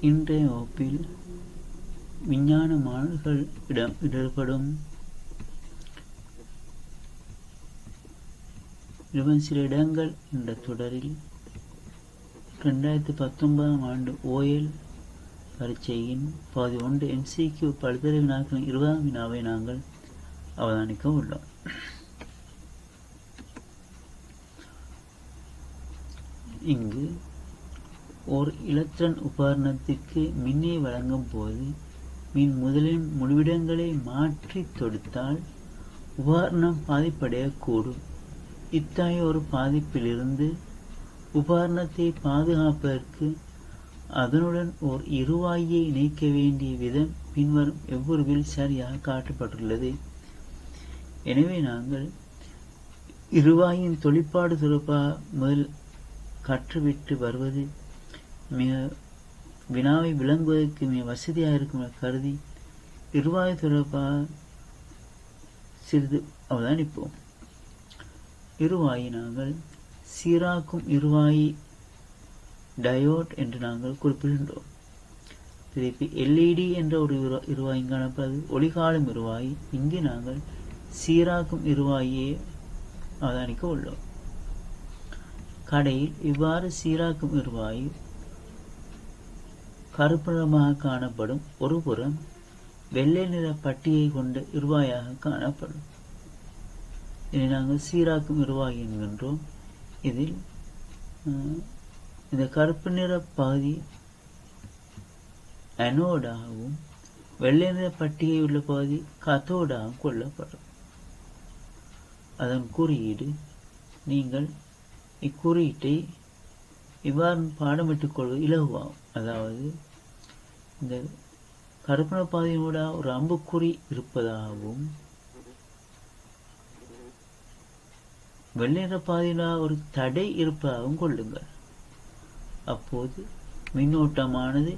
இன்றைய வகுப்பில் விஞ்ஞான மாணவர்கள் இடம் இடர்படும் இருபது சில இடங்கள் என்ற தொடரில் ரெண்டாயிரத்தி பத்தொன்பதாம் ஆண்டு ஓஎல் பரீட்சையின் பாதி ஒன்று எம்சிக்யூ பல்தலை வினாக்களின் இருபதாம் வினாவை நாங்கள் அவதானிக்க உள்ளோம். இங்கு ஓர் இலத்திரன் உபகரணத்திற்கு மின்னை வழங்கும் போது மின் முதலின் முடிவிடங்களை மாற்றி தொடுத்தால் உபகரணம் பாதிப்படையக்கூடும். இத்தகைய ஒரு பாதிப்பிலிருந்து உபகரணத்தை பாதுகாப்பதற்கு அதனுடன் ஓர் இருவாயை இணைக்க வேண்டிய விதம் பின்வரும் எவ்வுருவில் சரியாக காட்டப்பட்டுள்ளது. எனவே நாங்கள் இருவாயின் தொழிற்பாடு தொடர்பாக முதல் கற்றுவிட்டு வருவது மிக வினாவை விளங்குவதற்கு மிக வசதியாக இருக்கும் கருதி நிர்வாக தொடர்பாக சிறிது அவதானிப்போம் இருவாயை நாங்கள் சீராக்கும் இருவாயி டயோட் என்று நாங்கள் குறிப்பிடுகின்றோம். திருப்பி எல்இடி என்ற ஒரு இருவாயும் காணப்படுது ஒளிகாலும் இருவாயி. இங்கு நாங்கள் சீராக்கும் இருவாயை அவதானிக்க உள்ளோம். கடையில் இவ்வாறு சீராக்கும் இருவாயு கருப்பு நிறமாக காணப்படும் ஒரு புறம் வெள்ளை நிற பட்டியை கொண்ட இருவாயாக காணப்படும். இதை நாங்கள் சீராக்கும் இருவாய் என்கின்றோம். இதில் இந்த கருப்பு நிற பகுதி அனோடாகவும் வெள்ளை நிற பட்டியை உள்ள பகுதி கத்தோடாகவும் கொள்ளப்படும். அதன் குறியீடு நீங்கள் இக்குறியீட்டை இவ்வாறு பாடமிட்டுக் கொள்வது இலகுவாகும். அதாவது இந்த கருப்பண பாதையினூட ஒரு அம்புக்குறி இருப்பதாகவும் வெள்ளிற பாதையினா ஒரு தடை இருப்பதாகவும் கொள்ளுங்கள். அப்போது மின்னோட்டமானது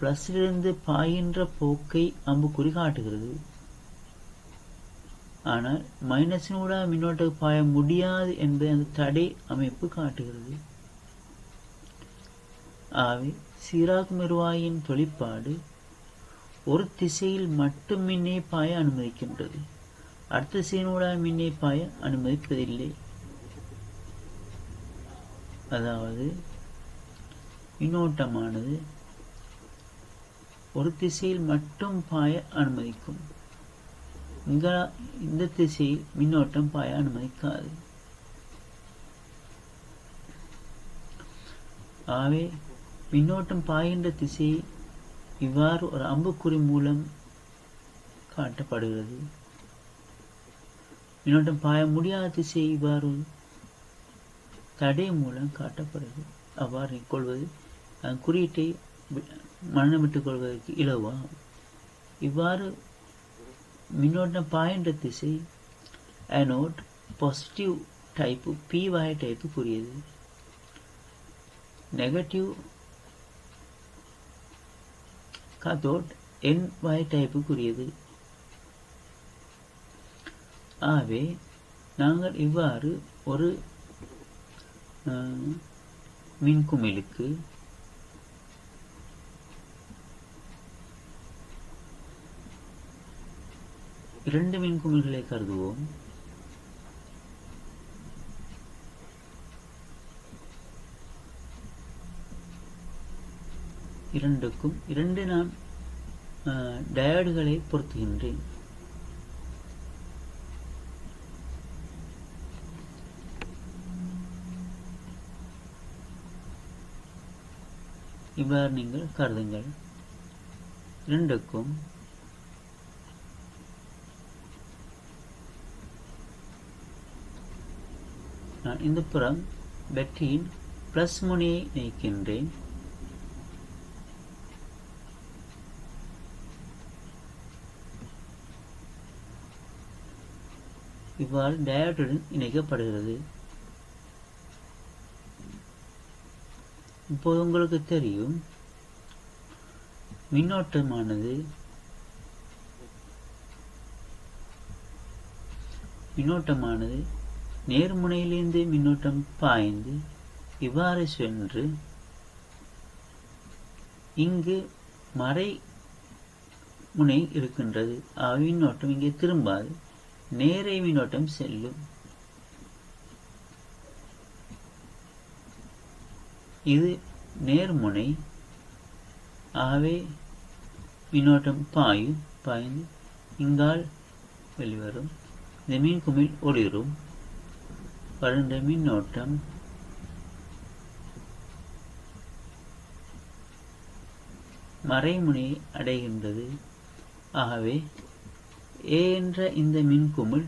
பிளஸிலிருந்து பாயின்ற போக்கை அம்புக்குறி காட்டுகிறது. ஆனால் மைனஸினூட மின்னோட்டம் பாய முடியாது என்பதை அந்த தடை அமைப்பு காட்டுகிறது. ஆகவே சிராக் இருவாயின் தொழிற்பாடு ஒரு திசையில் மட்டும் மின்னே பாய அனுமதிக்கின்றது. அடுத்த திசையினூட மின்னே பாய அனுமதிப்பதில்லை. அதாவது மின்னோட்டமானது ஒரு திசையில் மட்டும் பாய அனுமதிக்கும். இங்க இந்த திசையில் மின்னோட்டம் பாய அனுமதிக்காது. ஆகவே மின்னோட்டம் பாய்கின்ற திசை இவ்வாறு ஒரு அம்புக்குறி மூலம் காட்டப்படுகிறது. மின்னோட்டம் பாய முடியாத திசை இவ்வாறு தடை மூலம் காட்டப்படுகிறது. அவ்வாறு கொள்வது அதன் குறியீட்டை மனமிட்டுக் கொள்வதற்கு இலவாகும் இவ்வாறு மின்னோட்டம் பாயின்ற திசை அனோட் பாசிட்டிவ் டைப்பு பி வாய டைப்புக்குரியது நெகட்டிவ் காத்தோட் என் வாய் டைப்புக்குரியது. ஆகவே நாங்கள் இவ்வாறு ஒரு மின்குமிழுக்கு இரண்டு மின்குமிழ்களை கருதுவோம். இரண்டுக்கும் இரண்டு நான் டயர்டுகளை பொருத்துகின்றேன். இவ்வாறு நீங்கள் கருதுங்கள். இரண்டுக்கும் நான் இந்த புறம் பேட்டரியின் பிளஸ் முனையை நீக்கின்றேன் இவ்வாறு டயோடுடன் இணைக்கப்படுகிறது. இப்போது உங்களுக்கு தெரியும் மின்னோட்டமானது மின்னோட்டமானது நேர்முனையிலிருந்து மின்னோட்டம் பாய்ந்து இவ்வாறு சென்று இங்கு மறை முனை இருக்கின்றது மின்னோட்டம் இங்கே திரும்பாது. நேரே மின்னோட்டம் செல்லும். இது நேர்முனை. ஆகவே மின்னோட்டம் பாயும் பாய்ந்து இங்கால் வெளிவரும். இந்த மீன் குமிழ் ஒளிரும். வருண்ட மின்னோட்டம். மறைமுனையை அடைகின்றது. ஆகவே ஏ என்ற இந்த மின்குமிழ்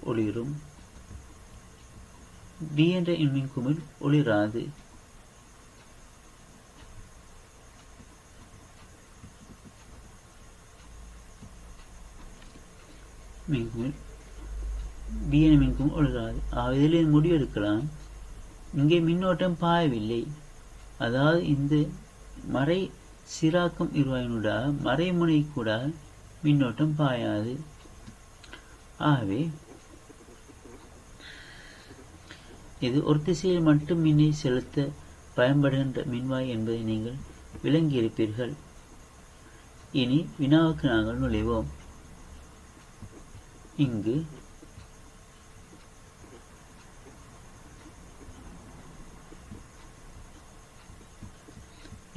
ஒளிரும். டி என்ற மின்குமிழ் ஒளிராது. மின்குமிழ் பி என மின்குமிழ் ஒளிராது. ஆக இதில் முடிவெடுக்கலாம் இங்கே மின்னோட்டம் பாயவில்லை. அதாவது இந்த மறை சிராக்கம் இருவாயினூடாக மறைமுனை கூட மின்னோட்டம் பாயாது. ஆகவே இது ஒரு திசையில் மட்டும் மின்னை செலுத்த பயன்படுகின்ற மின்வாய் என்பதை நீங்கள் விளங்கியிருப்பீர்கள். இனி வினாவுக்கு நாங்கள் நுழைவோம். இங்கு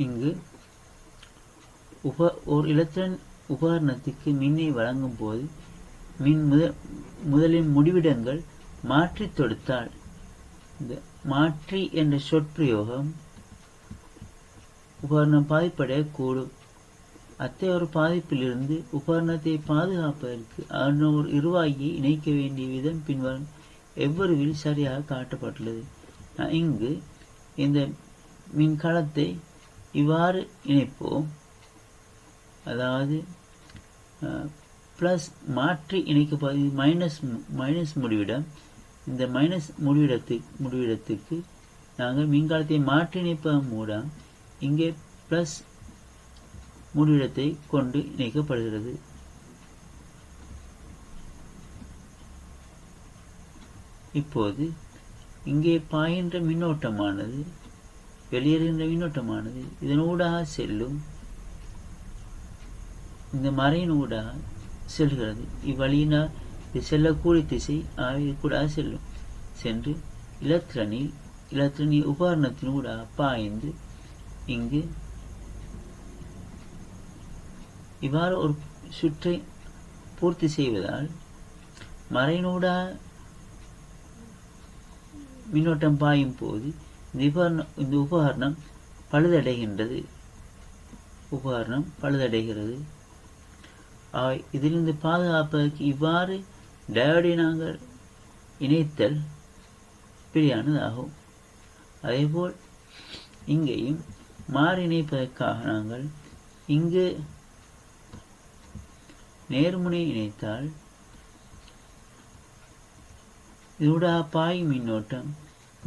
இங்கு உப ஒரு இலத்திரன் உபகரணத்துக்கு மின்னை வழங்கும் போது மின் முத முதலின் முடிவிடங்கள் மாற்றி தொடுத்தால் இந்த மாற்றி என்ற சொற்பிரயோகம் உபகரணம் பாதிப்படையக்கூடும் அத்தகைய ஒரு பாதிப்பிலிருந்து உபகரணத்தை பாதுகாப்பதற்கு அதன் ஒரு இருவாகியை இணைக்க வேண்டிய விதம் பின்வரும் எவ்வொருவில் சரியாக காட்டப்பட்டுள்ளது. இங்கு இந்த மின்கலத்தை இவ்வாறு இணைப்போம். அதாவது ப்ளஸ் மாற்றி இணைக்க மைனஸ் மைனஸ் முடிவிடம் இந்த மைனஸ் முடிவிடத்துக்கு முடிவிடத்துக்கு நாங்கள் மின்காலத்தை மாற்றி இணைப்பதன் மூலம் இங்கே ப்ளஸ் முடிவிடத்தை கொண்டு இணைக்கப்படுகிறது. இப்போது இங்கே பாய்கின்ற மின்னோட்டமானது வெளியேறுகின்ற மின்னோட்டமானது இதனூடாக செல்லும் இந்த மறையின் ஊடாக செல்கிறது. இவ்வழியினால் இது செல்லக்கூடிய திசை ஆகிய கூட செல்லும். சென்று இலத்திரனில் இலத்திரணி உபகரணத்தின் ஊடாக பாய்ந்து இங்கு இவ்வாறு ஒரு சுற்றை பூர்த்தி செய்வதால் மறைனூடா மின்னோட்டம் பாயும் போது இந்த உபகரணம் இந்த உபகரணம் பழுதடைகின்றது. உபகரணம் பழுதடைகிறது. இதிலிருந்து பாதுகாப்பதற்கு இவ்வாறு டயோடை நாங்கள் இணைத்தல் பிரியானதாகும். அதேபோல் இங்கேயும் மாறி இணைப்பதற்காக நாங்கள் இங்கு நேர்முனை இணைத்தால் இதூடாக பாயும் மின்னோட்டம்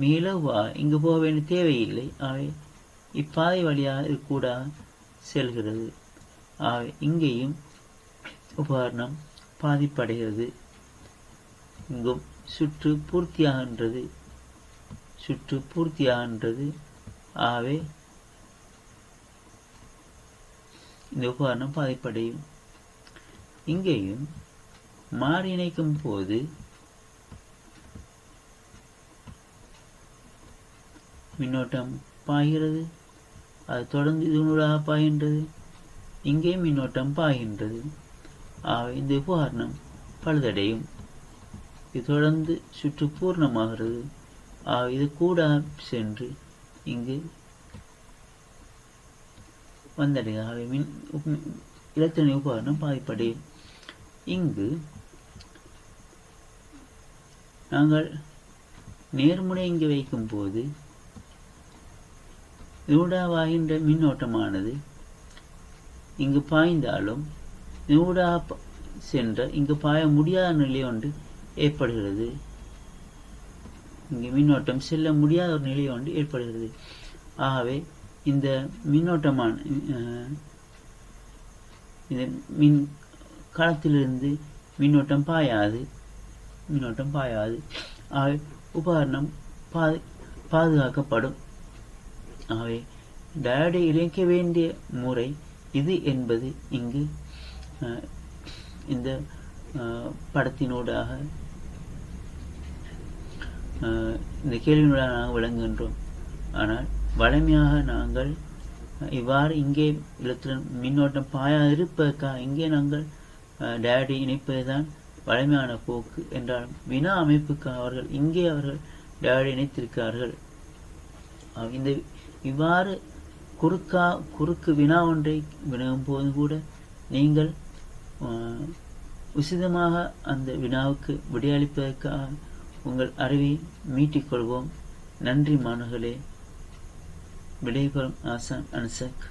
மேலவா இங்கு போக வேண்டிய தேவையில்லை. அவை இப்பாதை வழியாக இது கூட செல்கிறது. ஆகவே இங்கேயும் உபகரணம் பாதிப்படைகிறது. இங்கும் சுற்று பூர்த்தியாகின்றது. சுற்று பூர்த்தியாகின்றது. ஆகவே இந்த உபகரணம் பாதிப்படையும். இங்கேயும் மாறி இணைக்கும் போது மின்னோட்டம் பாய்கிறது. அது தொடர்ந்து இதனூடாக பாய்கின்றது. இங்கே மின்னோட்டம் பாய்கின்றது. இந்த உபகரணம் பழுதடையும். இது தொடர்ந்து சுற்று பூர்ணமாகிறது இது கூட சென்று இங்கு வந்தடைகிறது ஆகவே மின் இலத்திரணி உபகரணம் பாதிப்படையும் இங்கு நாங்கள் நேர்முனை இங்கு வைக்கும் போது ரூடாவாகின்ற மின்னோட்டமானது இங்கு பாய்ந்தாலும் நூடா சென்ற இங்கு பாய முடியாத நிலை ஒன்று ஏற்படுகிறது. இங்கு மின்னோட்டம் செல்ல முடியாத ஒரு நிலை ஒன்று ஏற்படுகிறது. ஆகவே இந்த மின்னோட்டமான இந்த மின் களத்திலிருந்து மின்னோட்டம் பாயாது மின்னோட்டம் பாயாது. ஆகவே உபகரணம் பாது பாதுகாக்கப்படும். ஆகவே டயடை இணைக்க வேண்டிய முறை இது என்பது இங்கு இந்த படத்தினூடாக அஹ், இந்த கேள்வியினூடாக நாங்கள் விளங்குகின்றோம். ஆனால் வழமையாக நாங்கள் இவ்வாறு இங்கே எலக்ட்ரன் மின்னோட்டம் பாயா இருப்பதற்காக இங்கே நாங்கள் டேடி இணைப்பதுதான் வளமையான போக்கு என்றாலும் வினா அமைப்புக்காக அவர்கள் இங்கே அவர்கள் டேடி இணைத்திருக்கிறார்கள். இந்த இவ்வாறு குறுக்கா குறுக்கு வினா ஒன்றை வினவும் போது கூட நீங்கள் உசிதமாக அந்த வினாவுக்கு விடையளிப்பதற்காக உங்கள் அறிவை மீட்டிக்கொள்வோம். நன்றி மாணவர்களே. விடைபெறும் ஆசான் அனுசக்.